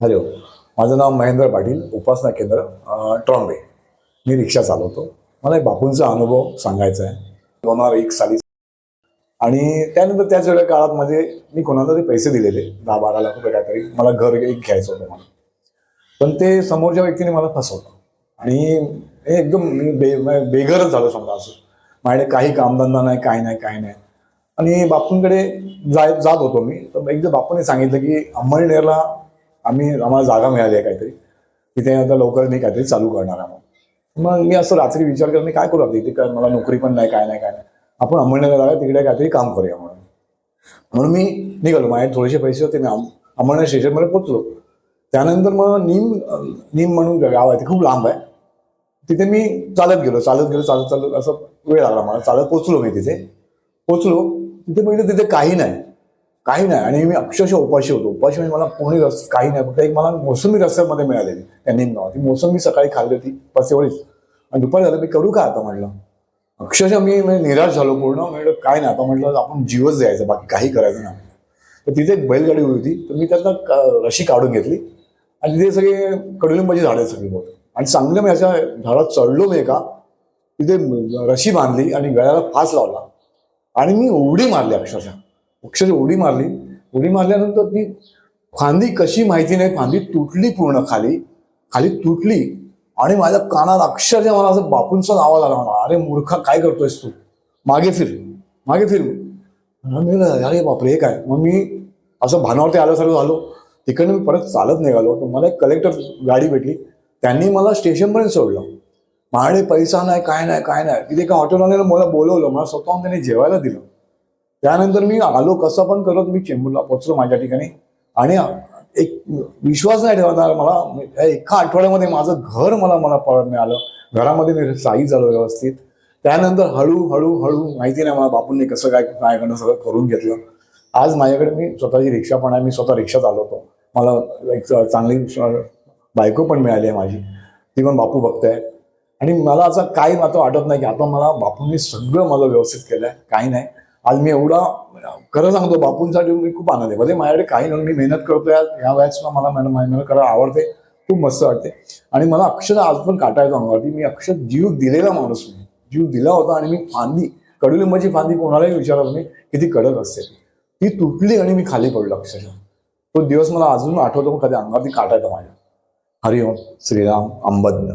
Hello माझं नाव महेंद्र पाटील उपासना केंद्र ट्रॉम्बे. मी रिक्षा चालवतो. मला एक बापूंचा अनुभव सांगायचा आहे. दोन हजार एक साली आणि त्यानंतर त्याच वेळेच्या काळात म्हणजे मी कोणाला तरी पैसे दिलेले दहा बारा लाख रुपये काहीतरी. मला घर एक घ्यायचं होतं मला. पण ते समोरच्या व्यक्तीने मला फसवलं. आणि हे एकदम मी बे बेघरच झालो समजा असं. माझ्याकडे काही कामधंदा नाही काही नाही काही नाही. आणि बापूंकडे जाय जात होतो मी. तर एकदा बापूने सांगितलं की अंमळनेरला आम्ही आम्हाला जागा मिळाली आहे काहीतरी. तिथे आता लवकर नाही काहीतरी चालू करणार आम्हाला मग मी असं रात्री विचार करत मी काय करू आता? इथे मला नोकरी पण नाही काय नाही काय नाही. आपण अंमळनेरला जाऊया तिकडे काहीतरी काम करूया म्हणून. म्हणून मी निघालो. माझे थोडेसे पैसे होते मी अम- अंमळनेर स्टेशनमध्ये पोचलो त्यानंतर मग नीम नीम म्हणून गाव आहे ते खूप लांब आहे. तिथे मी चालत गेलो चालत गेलो चालत चालत असं वेळ लागला मला. चालत पोचलो मी तिथे. पोचलो तिथे बघितलं तिथे काही नाही. काही नाही. आणि मी अक्षरशः उपाशी होतो. उपाशी म्हणजे मला कोणी रस काही नाही. फक्त एक मला मोसंबी रस्त्यामध्ये मिळालेली त्या निमगाव ती मोसंबी सकाळी खाल्ली होती. बस आणि दुपारी झालं मी करू का आता म्हटलं? अक्षरशः मी म्हणजे निराश झालो पूर्ण. म्हटलं काय नाही आता म्हटलं आपण जीवच द्यायचं बाकी काही करायचं नाही. तर तिथे एक बैलगाडी उभी होती. तर मी त्यातनं रशी काढून घेतली. आणि तिथे सगळे कडुलिंबाची झाडं आहेत सगळी बघ. आणि चांगलं मी अशा झाडात चढलो मी एका. तिथे रशी बांधली आणि गळ्याला फास लावला. आणि मी उडी मारली अक्षरशः. अक्षरशः उडी मारली. उडी मारल्यानंतर ती फांदी कशी माहिती नाही फांदी तुटली पूर्ण खाली. खाली तुटली आणि माझ्या कानात अक्षरशः मला असं बापूंचा आवाज आला मला अरे मूर्खा काय करतोयस तू? मागे फिर मागे फिर. मी अरे बापरे हे काय? मग मी असं भानावरती आल्यासारखं झालो. तिकडनं मी परत चालत निघालो. तर मला एक कलेक्टर गाडी भेटली. त्यांनी मला स्टेशनपर्यंत सोडलं. माझ्याकडे पैसा नाही काय नाही काय नाही. तिथे एका हॉटेलवाल्यानं मला बोलवलं. मला स्वतःहून त्यांनी जेवायला दिलं. त्यानंतर मी आलो कसं पण करत मी चेंबूरला पोचलो माझ्या ठिकाणी. आणि एक विश्वास नाही ठेवणार मला. एका आठवड्यामध्ये माझं घर मला मला परत मिळालं. घरामध्ये मी साई झालो व्यवस्थित. त्यानंतर हळूहळू हळू माहिती नाही मला बापूंनी कसं काय काय करणं सगळं करून घेतलं. आज माझ्याकडे मी स्वतःची रिक्षा पण आहे मी स्वतः रिक्षा चालवतो मला एक चांगली बायको पण मिळाली आहे माझी. ती पण बापू बघताय आणि मला असं काही आता वाटत नाही की आता मला बापूंनी सगळं मला व्यवस्थित केलंय. काही नाही. आज मी एवढा खरं सांगतो बापूंसाठी मी खूप आनंद आहे. भले माझ्याकडे काही नाही मी मेहनत करतोय या ह्या वयात मला मेहनत करायला आवडते खूप मस्त वाटते. आणि मला अक्षर आज पण काटायचो अंगावरती मी अक्षर जीव दिलेला माणूस मी जीव दिला होता आणि मी फांदी कडुलिंबाची फांदी कोणालाही विचारत मी किती कडक असते. ती तुटली आणि मी खाली पडलो अक्षरशः. तो दिवस मला अजून आठवतो कधी अंगावरती काटायचा माझ्या. हरिओम श्रीराम अंबज्ञ.